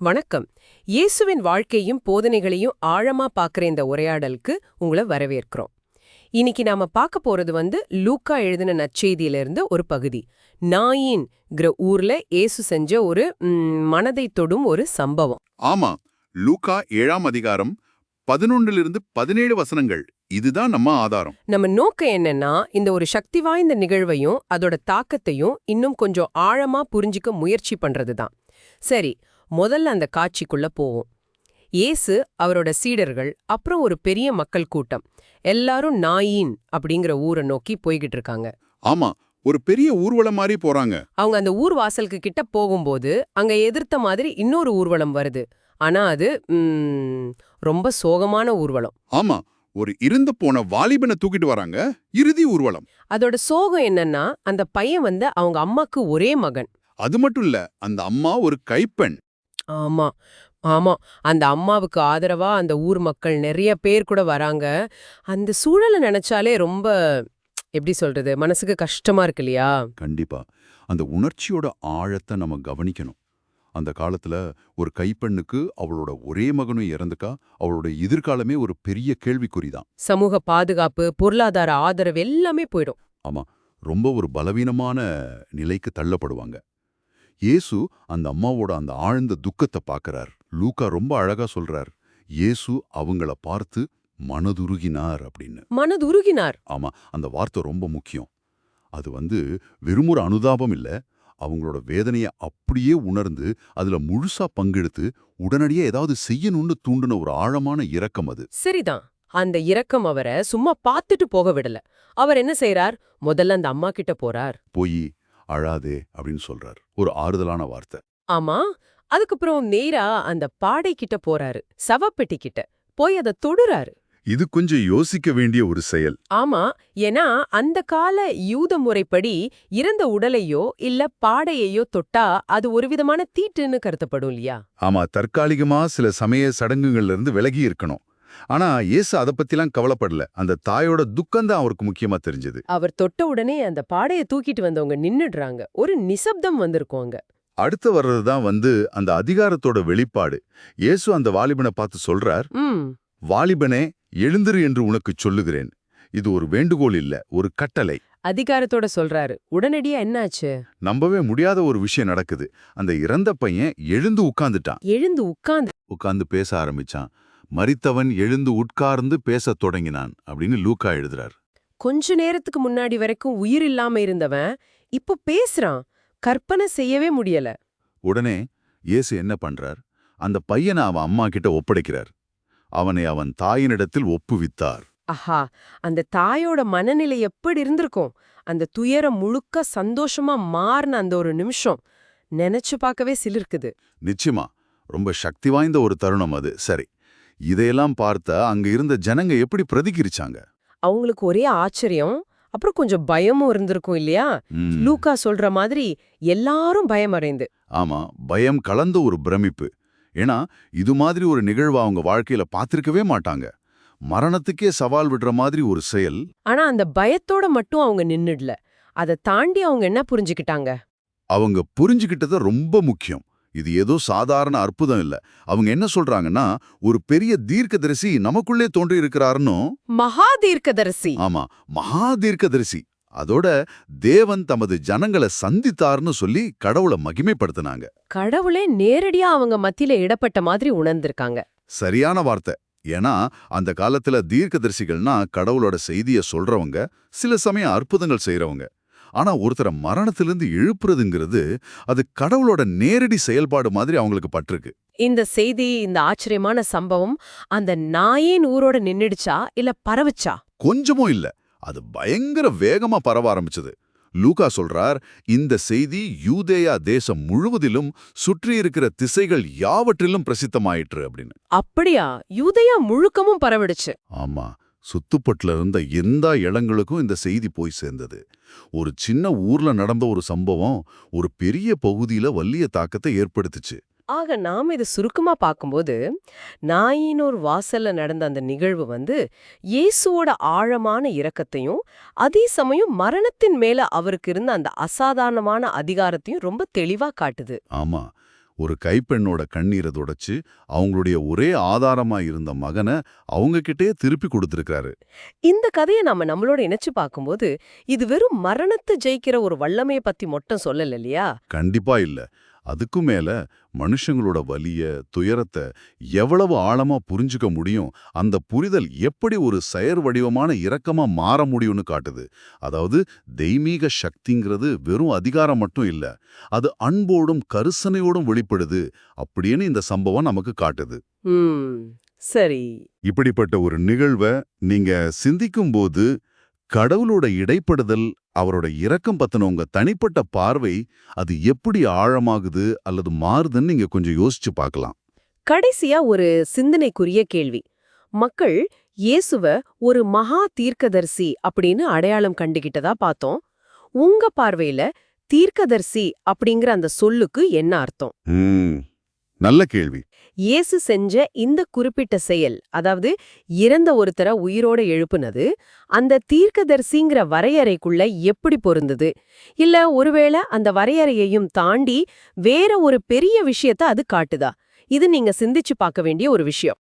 வணக்கம். இயேசுவின் வாழ்க்கையும் போதனைகளையும் ஆழமா பார்க்குற இந்த உரையாடலுக்கு உங்களை வரவேற்கிறோம். இன்னைக்கு நாம பார்க்க போறது வந்து லூக்கா எழுதின நற்செய்தியிலிருந்து ஒரு பகுதி. நாயின்ங்கிற ஊர்ல இயேசு செஞ்ச ஒரு மனதை தொடும் ஒரு சம்பவம். ஆமா லூக்கா ஏழாம் அதிகாரம் பதினொன்றிலிருந்து பதினேழு வசனங்கள். இதுதான் நம்ம ஆதாரம். நம்ம நோக்கம் என்னன்னா இந்த ஒரு சக்தி வாய்ந்த நிகழ்வையும் அதோட தாக்கத்தையும் இன்னும் கொஞ்சம் ஆழமா புரிஞ்சிக்க முயற்சி பண்றதுதான். சரி முதல்ல அந்த காட்சிக்குள்ள போவோம். இயேசு அவரோட சீடர்கள் அப்புறம் ஒரு பெரிய மக்கள் கூட்டம். எல்லாரும் நாயின் அப்படிங்கிற ஊரை நோக்கி போய்கிட்டு இருக்காங்க. ஆமா ஒரு பெரிய ஊர்வலம் மாதிரி போறாங்க. அவங்க அந்த ஊர் வாசலுக்கு கிட்ட போகும்போது அங்க எதிர்த்த மாதிரி இன்னொரு ஊர்வலம் வருது. ஆனா அது ரொம்ப சோகமான ஊர்வலம். ஆமா ஒரு இருந்து போன வாலிபனை தூக்கிட்டு வராங்க இறுதி ஊர்வலம். அதோட சோகம் என்னன்னா அந்த பையன் வந்து அவங்க அம்மாக்கு ஒரே மகன். அது மட்டும் இல்ல அந்த அம்மா ஒரு கைப்பெண். ஆமா ஆமா. அந்த அம்மாவுக்கு ஆதரவா அந்த ஊர் மக்கள் நிறைய பேர் கூட வராங்க. அந்த சூழலை நினைச்சாலே ரொம்ப எப்படி சொல்றது மனசுக்கு கஷ்டமா இருக்கு இல்லையா? கண்டிப்பா. அந்த உணர்ச்சியோட ஆழத்தை நம்ம கவனிக்கணும். அந்த காலத்துல ஒரு கைப்பெண்ணுக்கு அவளோட ஒரே மகனும் இறந்துக்கா அவளோட எதிர்காலமே ஒரு பெரிய கேள்விக்குறிதான் சமூக பாதுகாப்பு பொருளாதார ஆதரவு எல்லாமே போயிடும். ரொம்ப ஒரு பலவீனமான நிலைக்கு தள்ளப்படுவாங்க. இயேசு அந்த அம்மாவோட அந்த ஆழ்ந்த துக்கத்தை பார்க்கறார். லூக்கா ரொம்ப அழகா சொல்றார். இயேசு அவங்கள பார்த்து மனதுருகினார் அப்படின்னு. மனதுருகினார். ஆமா அந்த வார்த்தை ரொம்ப முக்கியம். அது வந்து வெறுமொரு அனுதாபம் இல்ல அவங்களோட வேதனையை அப்படியே உணர்ந்து அதுல முழுசா பங்கெடுத்து உடனடியே ஏதாவது செய்யணும்னு தூண்டுன ஒரு ஆழமான இரக்கம் அது. சரிதான். அந்த இரக்கம் அவரை சும்மா பார்த்துட்டு போக விடல. அவர் என்ன செய்றார்? முதல்ல அந்த அம்மா கிட்ட போறார். போய் அழாதே அப்படின்னு சொல்றார். ஒரு ஆறுதலான வார்த்தை. ஆமா. அதுக்கப்புறம் நேரா அந்த பாடை கிட்ட போறாரு. சவப்பெட்டி கிட்ட. போய் அதை தொடுறாரு. இது கொஞ்சம் யோசிக்க வேண்டிய ஒரு செயல். ஆமா. ஏன்னா அந்த கால யூத முறைப்படி இறந்த உடலையோ இல்ல பாடையையோ தொட்டா அது ஒரு விதமான தீட்டுன்னு கருத்தப்படும் இல்லையா? ஆமா. தற்காலிகமா சில சமய சடங்குகள்ல இருந்து விலகி இருக்கணும். ஆனா இயேசு அத பத்திலாம் கவலைப்படல. அந்த தாயோட துக்கம்தான் அவருக்கு முக்கியமா தெரிஞ்சது. அவர் தொட்ட உடனே அந்த பாடைய தூக்கிட்டு வந்தவங்க நின்னுடுறாங்க. ஒரு நிசப்தம் வந்திருக்கும் அங்க. அடுத்து வர்றதுதான் வந்து அந்த அதிகாரத்தோட வெளிப்பாடு. இயேசு அந்த வாலிபனை பார்த்து சொல்றார் வாலிபனே எழுந்திரு என்று உனக்கு சொல்லுகிறேன். இது ஒரு வேண்டுகோள் இல்ல ஒரு கட்டளை. அதிகாரத்தோட சொல்றாரு. உடனடியா என்னாச்சு? நம்பவே முடியாத ஒரு விஷயம் நடக்குது. அந்த இறந்த பையன் எழுந்து உட்கார்ந்துட்டான். எழுந்து உட்கார்ந்து உட்கார்ந்து பேச ஆரம்பிச்சான். மரித்தவன் எழுந்து உட்கார்ந்து பேசத் தொடங்கினான் அப்படின்னு லூக்கா எழுதுறார். கொஞ்ச நேரத்துக்கு முன்னாடி வரைக்கும் உயிர் இல்லாம இருந்தவன் இப்போ பேசுறான். கற்பனை செய்யவே முடியல. உடனே இயேசு என்ன பண்றார்? அந்த பையனை அவன் அம்மா கிட்ட ஒப்படைக்கிறார். அவனை அவன் தாயினிடத்தில் ஒப்புவித்தார். ஆஹா அந்த தாயோட மனநிலை எப்படி இருந்திருக்கும்? அந்த துயரம் முழுக்க சந்தோஷமா மாறின அந்த ஒரு நிமிஷம். நினைச்சு பார்க்கவே சிலிர்க்குது. நிச்சயமா ரொம்ப சக்தி வாய்ந்த ஒரு தருணம் அது. சரி இதையெல்லாம் பார்த்தா அங்க இருந்த ஜனங்க எப்படி பிரதிகரிச்சாங்க அவங்களுக்கு ஒரே ஆச்சரியம். அப்புறம் கொஞ்சம் பயமும் இருந்திருக்கும் இல்லையா? லூக்கா சொல்ற மாதிரி எல்லாரும் பயமடைந்து. ஆமா பயம் கலந்த ஒரு பிரமிப்பு. ஏன்னா இது மாதிரி ஒரு நிகழ்வு அவங்க வாழ்க்கையில பார்த்திருக்கவே மாட்டாங்க. மரணத்துக்கே சவால் விடுற மாதிரி ஒரு செயல். ஆனா அந்த பயத்தோட மட்டும் அவங்க நின்னுடல. அதை தாண்டி அவங்க என்ன புரிஞ்சுக்கிட்டாங்க? அவங்க புரிஞ்சுக்கிட்டது ரொம்ப முக்கியம். இது ஏதோ சாதாரண அற்புதம் இல்ல. அவங்க என்ன சொல்றாங்கன்னா ஒரு பெரிய தீர்க்கதரிசி நமக்குள்ளே தோன்றி இருக்கிறாருன்னு மகா தீர்க்கதரிசி ஆமா மகா தீர்க்கதரிசி அதோட தேவன் தமது ஜனங்களை சந்தித்தார்னு சொல்லி கடவுளை மகிமைப்படுத்தினாங்க. கடவுளே நேரடியா அவங்க மத்தியில இடப்பட்ட மாதிரி உணர்ந்திருக்காங்க. சரியான வார்த்தை. ஏன்னா அந்த காலத்துல தீர்க்கதரிசிகள்னா கடவுளோட செய்திய சொல்றவங்க சில சமயம் அற்புதங்கள் செய்றவங்க. ஆனா ஒருத்தரை மரணத்திலிருந்து எழுப்புறதுங்கிறது அது கடவுளோட நேரடி செயல்பாடு மாதிரி அவங்களுக்கு பட்டிருக்கு. இந்த செய்தி இந்த ஆச்சரியமான சம்பவம் அந்த நாயின் ஊரோட நின்னுடுச்சா இல்ல பரவுச்சா? கொஞ்சமும் இல்ல. அது பயங்கர வேகமா பரவ ஆரம்பிச்சது. லூகா சொல்றார் இந்த செய்தி யூதேயா தேசம் முழுவதிலும் சுற்றி இருக்கிற திசைகள் யாவற்றிலும் பிரசித்தமாயிற்று அப்படின்னு. அப்படியா? யூதயா முழுக்கமும் பரவிடுச்சு. ஆமா. சுத்துப்பட்டுல இருந்த எந்த இடங்களுக்கும் இந்த செய்தி போய் சேர்ந்தது. ஒரு சின்ன ஊர்ல நடந்த ஒரு சம்பவம் ஒரு பெரிய பகுதியில வலிய தாக்கத்தை ஏற்படுத்துச்சு. ஆக நாம இது சுருக்கமா பார்க்கும்போது நாயினோர் வாசல்ல நடந்த அந்த நிகழ்வு வந்து இயேசுவோட ஆழமான இரக்கத்தையும் அதே சமயம் மரணத்தின் மேல அவருக்கு இருந்த அந்த அசாதாரணமான அதிகாரத்தையும் ரொம்ப தெளிவா காட்டுது. ஆமா. ஒரு கைப்பெண்ணோட கண்ணீரை துடைச்சு அவங்களுடைய ஒரே ஆதாரமா இருந்த மகனை அவங்க கிட்டே திருப்பி கொடுத்திருக்காரு இந்த கதையை நாம நம்மளோட இணைச்சு பார்க்கும்போது இது வெறும் மரணத்தை ஜெயிக்கிற ஒரு வல்லமைய பத்தி மட்டும் சொல்லல இல்லையா? கண்டிப்பா இல்ல. அதுக்கும் மேல மனுஷங்களோட வலிய துயரத்தை எவ்வளவு ஆழமா புரிஞ்சுக்க முடியும் அந்த புரிதல் எப்படி ஒரு செயற் வடிவமான இரக்கமா மாற முடியும்னு காட்டுது. அதாவது தெய்வீக சக்திங்கிறது வெறும் அதிகாரம் மட்டும் இல்ல அது அன்போடும் கருசனையோடும் வெளிப்படுது அப்படின்னு இந்த சம்பவம் நமக்கு காட்டுது. சரி. இப்படிப்பட்ட ஒரு நிகழ்வை நீங்க சிந்திக்கும்போது கடவுளோட இடைப்படுதல் அவரோட இரக்கம் பத்தின உங்க தனிப்பட்ட பார்வை அது எப்படி ஆழமாகுது அல்லது மாறுதுன்னு நீங்க கொஞ்சம் யோசிச்சு பார்க்கலாம். கடைசியா ஒரு சிந்தனைக்குரிய கேள்வி. மக்கள் இயேசுவ ஒரு மகா தீர்க்கதரிசி அப்படின்னு அடையாளம் கண்டுகிட்டதா பார்த்தோம். உங்க பார்வையில தீர்க்கதரிசி அப்படிங்கிற அந்த சொல்லுக்கு என்ன அர்த்தம்? நல்ல கேள்வி. இயேசு செஞ்ச இந்த குறிப்பிட்ட செயல் அதாவது இறந்த ஒருத்தர உயிரோட எழுப்புனது அந்த தீர்க்கதர்சிங்கிற வரையறைக்குள்ள எப்படி பொருந்தது? இல்ல ஒருவேளை அந்த வரையறையையும் தாண்டி வேற ஒரு பெரிய விஷயத்த அது காட்டுதா? இது நீங்க சிந்திச்சு பார்க்க வேண்டிய ஒரு விஷயம்.